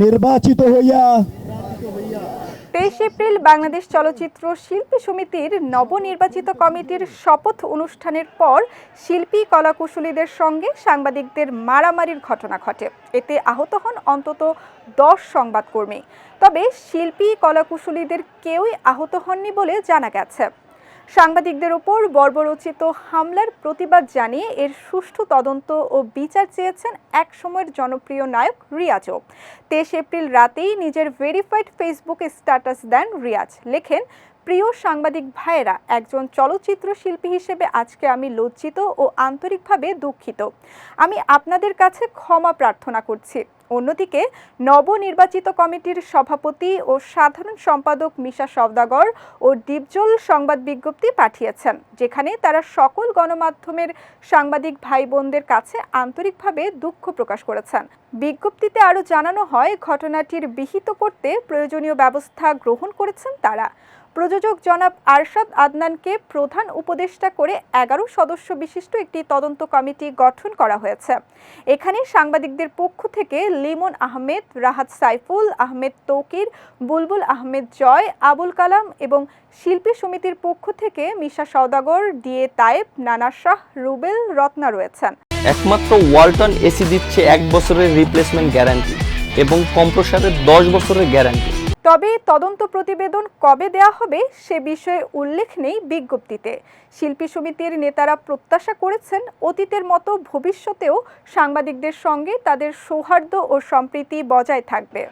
নির্বাচিত হইয়া তেইশ এপ্রিল বাংলাদেশ চলচ্চিত্র শিল্পী সমিতির নবনির্বাচিত কমিটির শপথ অনুষ্ঠানের পর শিল্পী কলাকুশলীদের সঙ্গে সাংবাদিকদের মারামারির ঘটনা ঘটে। এতে আহত হন অন্তত দশ সংবাদকর্মী। তবে শিল্পী কলাকুশলীদের কেউই আহত হননি বলে জানা গেছে। সাংবাদিকদের ওপর বর্বরচিত হামলার প্রতিবাদ জানিয়ে এর সুষ্ঠু তদন্ত ও বিচার চেয়েছেন এক সময়ের জনপ্রিয় নায়ক রিয়াজও। তেইশ এপ্রিল রাতেই নিজের ভেরিফাইড ফেসবুকে স্ট্যাটাস দেন রিয়াজ। লেখেন প্রিয় সাংবাদিক ভাইয়েরা, একজন চলচ্চিত্র শিল্পী হিসেবে আজকে আমি লজ্জিত ও আন্তরিকভাবে দুঃখিত। আমি আপনাদের কাছে ক্ষমা প্রার্থনা করছি। অন্যদিকে, নবনির্বাচিত কমিটির সভাপতি ও সাধারণ সম্পাদক মিশা সওদাগর ও ডিপজল সংবাদ বিজ্ঞপ্তি পাঠিয়েছেন, যেখানে তারা সকল গণমাধ্যমের সাংবাদিক ভাই বোনদের কাছে আন্তরিকভাবে দুঃখ প্রকাশ করেছেন। বিজ্ঞপ্তিতে আরও জানানো হয়, ঘটনাটির বিহিত করতে প্রয়োজনীয় ব্যবস্থা গ্রহণ করেছেন তারা। প্রযোজক জনাব আরশাদ আদনানকে প্রধান উপদেষ্টা করে এগারো সদস্য বিশিষ্ট একটি তদন্ত কমিটি গঠন করা হয়েছে। এখানে সাংবাদিকদের পক্ষ থেকে লিমন আহমেদ, রাহাত সাইফুল, আহমেদ তৌকির, বুলবুল আহমেদ জয়, আবুল কালাম এবং শিল্পী সমিতির পক্ষ থেকে মিশা সওদাগর, ডিএ তায়েব, নানা শাহ, রুবেল, রত্না রয়েছেন। একমাত্র ওয়ালটন এসি দিচ্ছে এক বছরের রিপ্লেসমেন্ট গ্যারান্টি এবং কম্প্রসারের দশ বছরের গ্যারান্টি তবে তদন্ত প্রতিবেদন কবে দেয়া হবে সে বিষয়ে উল্লেখ নেই বিজ্ঞপ্তিতে। শিল্পী সমিতির নেতারা প্রত্যাশা করেছেন অতীতের মতো ভবিষ্যতেও সাংবাদিকদের সঙ্গে তাদের সৌহার্দ্য ও সম্প্রীতি বজায় থাকবে।